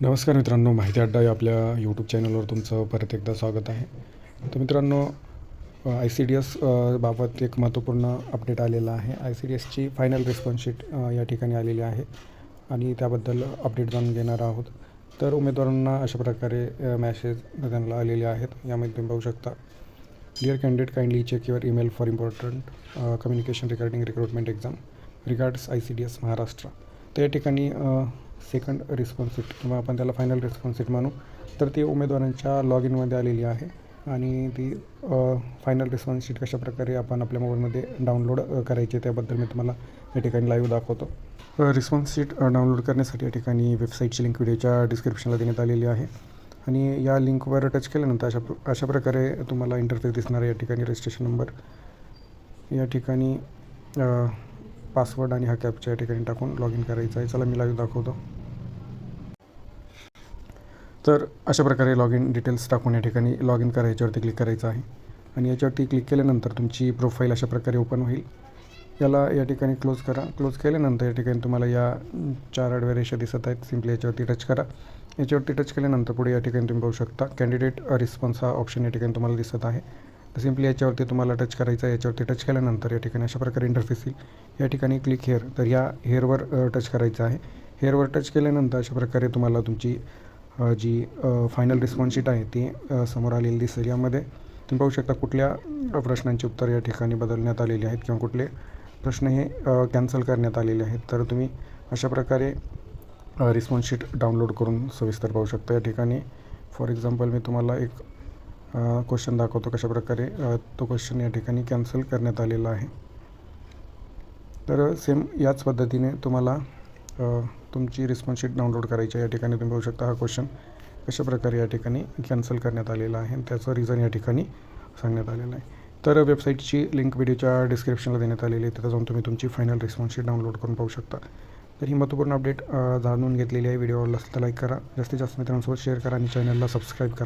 नमस्कार मित्रांनो माहिती अड्डा या आपल्या यूट्यूब चॅनलवर तुमचं परत एकदा स्वागत आहे. तर मित्रांनो आय सी डी एस बाबत एक महत्त्वपूर्ण अपडेट आलेला आहे. आय सी डी एसची फायनल रिस्पॉन्स शीट या ठिकाणी आलेली आहे आणि त्याबद्दल अपडेट जाणून घेणार आहोत. तर उमेदवारांना अशा प्रकारे मॅसेज त्यांना आलेले आहेत. यामध्ये तुम्ही पाहू शकता dear candidate kindly check your email for important communication regarding recruitment exam regards I C D S Maharashtra तर या ठिकाणी सेकंड रिस्पॉन्स सीट किंवा आपण त्याला फायनल रिस्पॉन्स सीट म्हणू. तर ती उमेदवारांच्या लॉग इनमध्ये आलेली आहे. आणि ती फायनल रिस्पॉन्स शीट कशाप्रकारे आपण आपल्या मोबाईलमध्ये डाउनलोड करायची त्याबद्दल मी तुम्हाला या ठिकाणी लाईव्ह दाखवतो. रिस्पॉन्स शीट डाउनलोड करण्यासाठी या ठिकाणी वेबसाईटची लिंक व्हिडिओच्या डिस्क्रिप्शनला देण्यात आलेली आहे. आणि या लिंकवर टच केल्यानंतर अशा प्र- अशा प्रकारे तुम्हाला इंटरफेस दिसणार आहे या ठिकाणी रजिस्ट्रेशन नंबर या ठिकाणी पासवर्ड आणि हा कॅपच्या या ठिकाणी टाकून लॉग इन करायचं आहे. चला मी लाईव्ह दाखवतो. तर अशा प्रकारे लॉग इन डिटेल्स टाकून या ठिकाणी लॉग इन करा याच्यावरती क्लिक करायचं आहे. आणि याच्यावरती क्लिक केल्यानंतर तुमची प्रोफाईल अशा प्रकारे ओपन होईल. याला या ठिकाणी क्लोज करा. क्लोज केल्यानंतर या ठिकाणी तुम्हाला या चार आडव्या रेषा दिसत आहेत. सिम्पली याच्यावरती टच करा. याच्यावरती टच केल्यानंतर पुढे या ठिकाणी तुम्ही पाहू शकता. कॅन्डिडेट रिस्पॉन्स हा ऑप्शन या ठिकाणी तुम्हाला दिसत आहे. तर सिम्पली याच्यावरती तुम्हाला टच करायचं आहे. याच्यावरती टच केल्यानंतर या ठिकाणी अशा प्रकारे इंटरफेस येईल. या ठिकाणी क्लिक हेअर तर या हेअरवर टच करायचं आहे. हेअरवर टच केल्यानंतर अशा प्रकारे तुम्हाला तुमची जी फायनल रिस्पॉन्सशीट आहे ती समोर आलेली दिसेल. यामध्ये तुम्ही पाहू शकता कुठल्या प्रश्नांची उत्तर या ठिकाणी बदलण्यात आलेली आहेत किंवा कुठले प्रश्न हे कॅन्सल करण्यात आलेले आहेत. तर तुम्ही अशा प्रकारे रिस्पॉन्सशीट डाउनलोड करून सविस्तर पाहू शकता. या ठिकाणी फॉर एक्झाम्पल मी तुम्हाला एक क्वेश्चन दाखवतो कशा प्रकारे तो क्वेश्चन या ठिकाणी कॅन्सल करण्यात आलेला आहे. तर सेम याच पद्धतीने तुम्हाला तुमची रिस्पॉन्स शीट डाउनलोड करायची आहे. या ठिकाणी तुम्ही पाहू शकता हा क्वेश्चन कशाप्रकारे या ठिकाणी कॅन्सल करण्यात आलेला आहे. आणि त्याचं रिझन या ठिकाणी सांगण्यात आलेलं आहे. तर वेबसाईटची लिंक व्हिडिओच्या डिस्क्रिप्शनला देण्यात आलेली आहे. तिथं जाऊन तुम्ही तुमची फायनल रिस्पॉन्स शीट डाउनलोड करून पाहू शकता. तर ही महत्त्वपूर्ण अपडेट जाणून घेतलेली आहे. व्हिडिओ आवडला असेल तर लाईक करा. जास्तीत जास्त मित्रांसोबत शेअर करा आणि चॅनलला सबस्क्राईब करा.